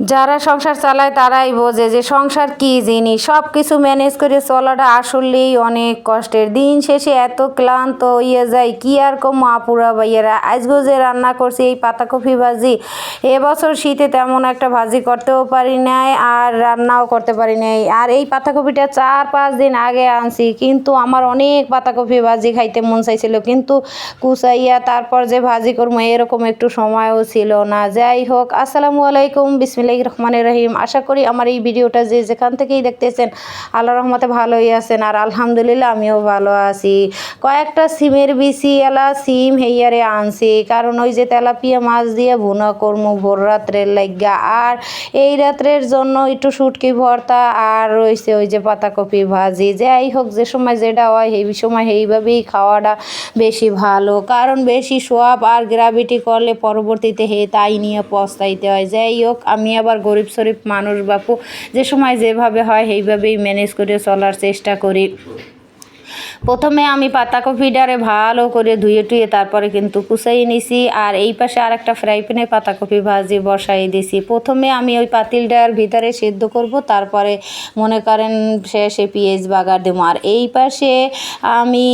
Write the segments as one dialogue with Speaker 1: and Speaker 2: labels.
Speaker 1: যারা সংসার চালায় তারাই বোঝে যে সংসার কি জিনিস। সব কিছু ম্যানেজ করে চলাটা আসলেই অনেক কষ্টের। দিন শেষে এত ক্লান্ত হইয়া যায়, কি আর কম আপুরা ভাইয়েরা? আজকেও যে রান্না করছি, এই পাতাকপি ভাজি, এবছর শীতে তেমন একটা ভাজি করতেও পারি নাই আর রান্নাও করতে পারি নাই। আর এই পাতাকপিটা চার পাঁচ দিন আগে আনছি, কিন্তু আমার অনেক পাতাকপি ভাজি খাইতে মন চাইছিল, কিন্তু কুচাইয়া তারপর যে ভাজি করব এরকম একটু সময়ও ছিল না। যাই হোক, আসসালামু আলাইকুম বিসমিল্লাহ রহমানের রহিম। আশা করি আমার এই ভিডিওটা যে যেখান থেকেই দেখতেছেন আল্লাহ রহমতে ভালোই আছেন আর আলহামদুলিল্লাহ আমিও ভালো আছি। কয়েকটা সিমের বিসি এলা সিম হেয়ারে আনছি, কারণ ওই যে তেলাপিয়া মাছ দিয়ে ভুনা করব ভোর রাত্রের লাগিয়া আর এই রাত্রের জন্য একটু শুটকি ভর্তা আর রয়েছে ওই যে পাতাকপি ভাজি। যাই হোক, যে সময় যেটা হয়, এই সময় সেইভাবেই খাওয়াটা বেশি ভালো। কারণ বেশি সোয়াব আর গ্রাভিটি করলে পরবর্তীতে হে তাই নিয়ে পস্তাইতে হয়। যাই হোক, আমি আবার গরিব শরীফ মানুষ বাপু, যে সময় যেভাবে হয়, সেইভাবেই ম্যানেজ করে চলার চেষ্টা করি। প্রথমে আমি পাতাকপিটারে ভালো করে ধুয়ে টুয়ে তারপরে কিন্তু কুচাই নিছি, আর এই পাশে আর একটা ফ্রাই প্যানে পাতাকপি ভাজি বসাই দিছি। প্রথমে আমি ওই পাতিলটার ভিতরে সেদ্ধ করব, তারপরে মনে করেন শেষে পেঁয়াজ বাগার দেবো। আর এই পাশে আমি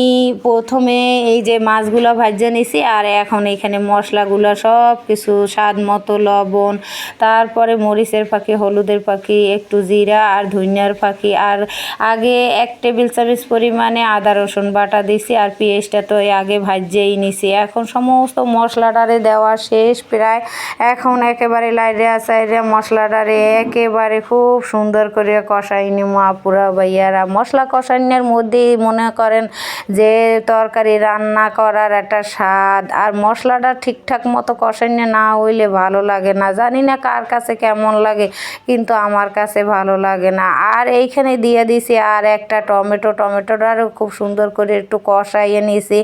Speaker 1: প্রথমে এই যে মাছগুলো ভাজে নিছি, আর এখন এখানে মশলাগুলো সব কিছু স্বাদ মতো লবণ, তারপরে মরিচের পাখি, হলুদের পাখি, একটু জিরা আর ধনিয়ার পাখি, আর আগে এক টেবিল চামচ পরিমাণে আদা রসুন বাটা দিছি আর পেঁয়াজটা তো আগে ভাজেই নিছি। এখন সমস্ত মশলাটারে দেওয়া শেষ প্রায়। এখন একেবারে লাইরে সাইরে মশলাটারে একেবারে খুব সুন্দর করে কষাই নিমো আপুরা ভাইয়ারা। মশলা কষানোর মধ্যেই মনে করেন যে তরকারি রান্না করার একটা স্বাদ। আর মশলাটা ঠিকঠাক মতো কষানো না হইলে ভালো লাগে না। জানি না কার কাছে কেমন লাগে, কিন্তু আমার কাছে ভালো লাগে না। আর এইখানে দিয়ে দিছি আর একটা টমেটো। টমেটোটারও খুব সুন্দর করে একটু কষাইয়ে নিয়েছি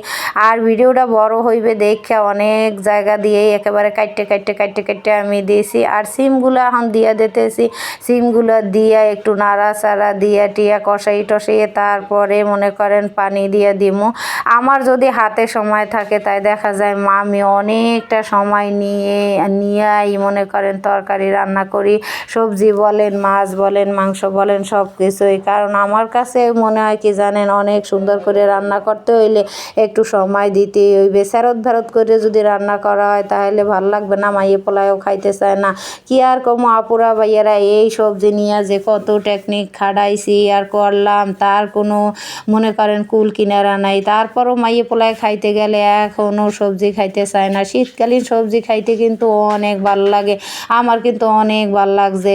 Speaker 1: আর ভিডিওটা বড় হইবে দেখে অনেক জায়গা দিয়েই একেবারে কাটতে কাটতে কাটতে কাটতে আমি দিয়েছি। আর সিমগুলো এখন দিয়ে দিতেছি। সিমগুলো দিয়ে একটু নাড়া নাড়াচাড়া দিয়ে টিয়া কষাই টসাইয়ে তারপরে মনে করেন পানি দিয়ে দিমু। আমার যদি হাতে সময় থাকে তাই দেখা যায় মা, আমি অনেকটা সময় নিয়ে, নিয়েই মনে করেন তরকারি রান্না করি। সবজি বলেন, মাছ বলেন, মাংস বলেন সব কিছুই কারণ আমার কাছে মনে হয় কি জানেন, অনেক সুন্দর করে রান্না করতে হইলে একটু সময় দিতে হইবে। স্যারত ভ্যারত করে যদি রান্না করা হয় তাহলে ভালো লাগবে না, মাইয়ে পোলায়ও খাইতে চায় না। কি আর কমো আপুরা ভাইয়েরা, এই সবজি নিয়ে যে কত টেকনিক খাড়াইছি আর করলাম, তার কোনো মনে করেন কুল কিনারা নাই। তারপরও মাইয়ে পোলায় খাইতে গেলে এখনও সবজি খাইতে চায় না। শীতকালীন সবজি খাইতে কিন্তু অনেক ভালো লাগে। আমার কিন্তু অনেক ভালো লাগছে।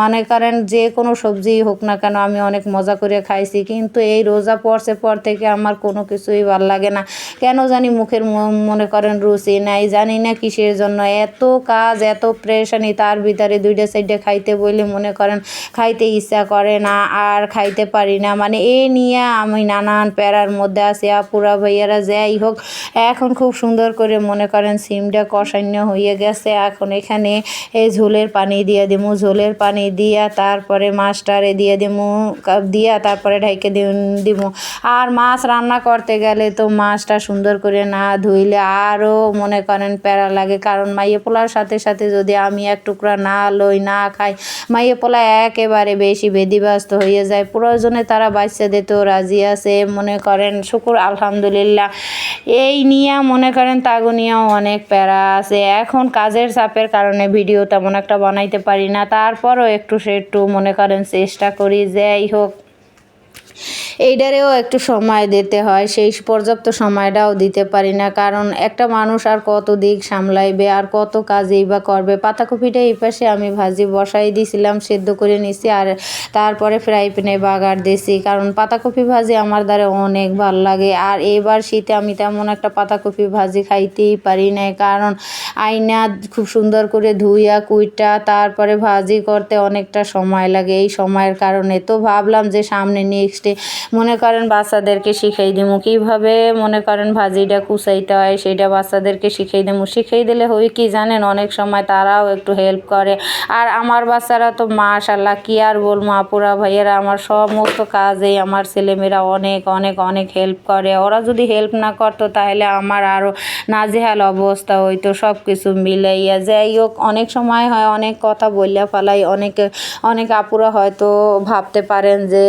Speaker 1: মনে করেন যে কোনো সবজি হোক না কেন আমি অনেক মজা করে খাইছি। কিন্তু এই রোজা পড়ছে পর থেকে আমার কোনো কিছুই ভালো লাগে না। কেন জানি মুখের মনে করেন রুচি নাই, জানি না কিসের জন্য। এত কাজ, এত প্রেশানি তার ভিতরে দুইটা সাইডে খাইতে বলে মনে করেন খাইতে ইচ্ছা করে না, আর খাইতে পারি না। মানে এ নিয়ে আমি নানান প্যারার মধ্যে আছি। আপুরা, ভাইয়ারা, যাই হোক, এখন খুব সুন্দর করে মনে করেন সিমটা কষান্য হয়ে গেছে। এখন এখানে এই ঝোলের পানি দিয়ে দিমু, ঝোলের পানি দিয়া তারপরে মাছটারে দিয়ে দিমু দিয়া তারপরে ঢাইকে দিমু। আর মাছ রান্না করতে গেলে তো মাছটা সুন্দর করে না ধুইলে আরও মনে করেন প্যারা লাগে। কারণ মাইয়ে পোলার সাথে সাথে যদি আমি এক টুকরা না লই, না খাই, মাইয়ে পোলা একেবারে বেশি বেদিব্যস্ত হয়ে যায়। প্রয়োজনে তারা বাচ্চা দিতেও রাজি আছে, মনে করেন শুকুর, আলহামদুলিল্লাহ। এই নিয়ে মনে করেন তাগো নিয়েও অনেক প্যারা আছে। এখন কাজের চাপের কারণে ভিডিও তেমন একটা বানাইতে পারি না। তারপরও একটু সে একটু মনে করেন চেষ্টা করি। যাই হোক। এইটারেও একটু সময় দিতে হয়, সেই পর্যাপ্ত সময়টাও দিতে পারি না। কারণ একটা মানুষ আর কত দিক সামলাইবে, আর কত কাজেই বা করবে? পাতাকপিটা এই পাশে আমি ভাজি, বসাই দিয়েছিলাম সেদ্ধ করে নিছি, আর তারপরে ফ্রাই প্যানে বাগার দিয়েছি কারণ পাতাকপি ভাজি আমার দ্বারা অনেক ভালো লাগে, আর এবার শীতে আমি তেমন একটা পাতাকপি ভাজি খাইতেই পারি না কারণ আইনা খুব সুন্দর করে ধুইয়া, কুইটা, তারপরে ভাজি করতে অনেকটা সময় লাগে। এই সময়ের কারণে তো ভাবলাম যে সামনে নেক্সটে মনে করেন বাচ্চাদেরকে শিখাই দিমু। কীভাবে মনে করেন ভাজিটা কুচাইতে হয়, সেটা বাচ্চাদেরকে শিখাই দিমু। শিখাই দিলে হয় কি জানেন, অনেক সময় তারাও একটু হেল্প করে। আর আমার বাচ্চারা তো মাশাল্লাহ কি আর বলব আপুরা ভাইয়েরা, আমার সমস্ত কাজেই আমার ছেলেমেয়েরা অনেক অনেক অনেক হেল্প করে। ওরা যদি হেল্প না করতো, তাহলে আমার আরও নাজেহাল অবস্থা হইতো সব কিছু মিলাইয়া। যাই হোক, অনেক সময় হয়, অনেক কথা বললে ফেলাই। অনেক অনেক আপুরা হয়তো ভাবতে পারেন যে,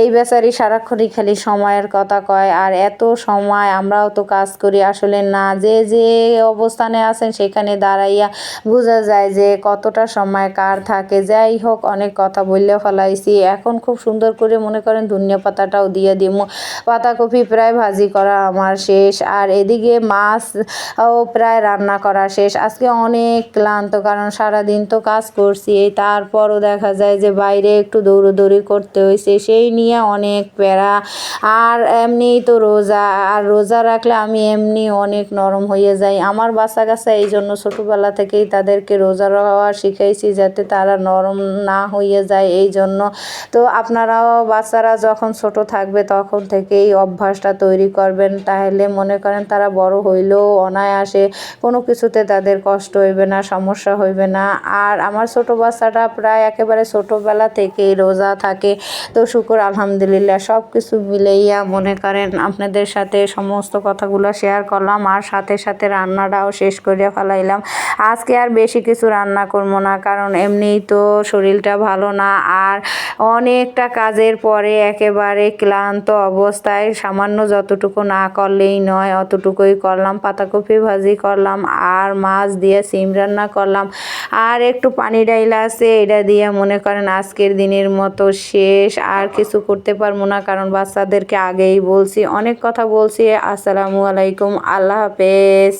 Speaker 1: এই বেচারি সারাক্ষণই খালি সময়ের কথা কয়, আর এত সময় আমরাও তো কাজ করি। আসলে না, যে যে অবস্থানে আছেন সেখানে দাঁড়াইয়া বোঝা যায় যে কতটা সময় কার থাকে। যাই হোক, অনেক কথা বললে ফেলাইছি। এখন খুব সুন্দর করে মনে করেন ধনিয়া পাতাটাও দিয়ে দিমু। পাতাকপি প্রায় ভাজি করা আমার শেষ, আর এদিকে মাছ ও প্রায় রান্না করা শেষ। আজকে অনেক ক্লান্ত, কারণ সারাদিন তো কাজ করছি। তারপরও দেখা যায় যে বাইরে একটু দৌড়োদৌড়ি করতে হয়েছে সেই নিয়ে অনেক প্যারা আর এমনিই তো রোজা, আর রোজা রাখলে আমি এমনি অনেক নরম হয়ে যাই। আমার বাচ্চা কাচ্চা এই জন্য ছোটোবেলা থেকেই তাদেরকে রোজা রাখা শিখাইছি যাতে তারা নরম না হয়ে যায় এই জন্য। তো আপনারাও বাচ্চারা যখন ছোট থাকবে তখন থেকেই অভ্যাসটা তৈরি করবেন। তাহলে মনে করেন তারা বড় হইলেও অনায়াসে কোনো কিছুতে তাদের কষ্ট হইবে না, সমস্যা হইবে না। আর আমার ছোট বাচ্চাটা প্রায় একেবারে ছোটোবেলা থেকেই রোজা থাকে। তো শুকুর, আলহামদুলিল্লাহ সব কিছু মিলেইয়া মনে করেন আপনাদের সাথে সমস্ত কথাগুলো শেয়ার করলাম আর সাথে সাথে রান্নাটাও শেষ করে ফেলাইলাম। আজকে আর বেশি কিছু রান্না করব না, কারণ এমনিই তো শরীরটা ভালো না আর অনেকটা কাজের পরে একেবারে ক্লান্ত অবস্থায় সামান্য যতটুকু না করলেই নয়, অতটুকুই করলাম। পাতাকপি ভাজি করলাম আর মাছ দিয়ে সিম রান্না করলাম। আর একটু পানি ডাইল আছে, এটা দিয়ে মনে করেন আজকের দিনের মতো শেষ। আর কিছু করতে পারব না কারণ বাচ্চাদেরকে আগেই বলছি অনেক কথা বলছি। আসসালামু আলাইকুম আল্লাহ হাফেজ।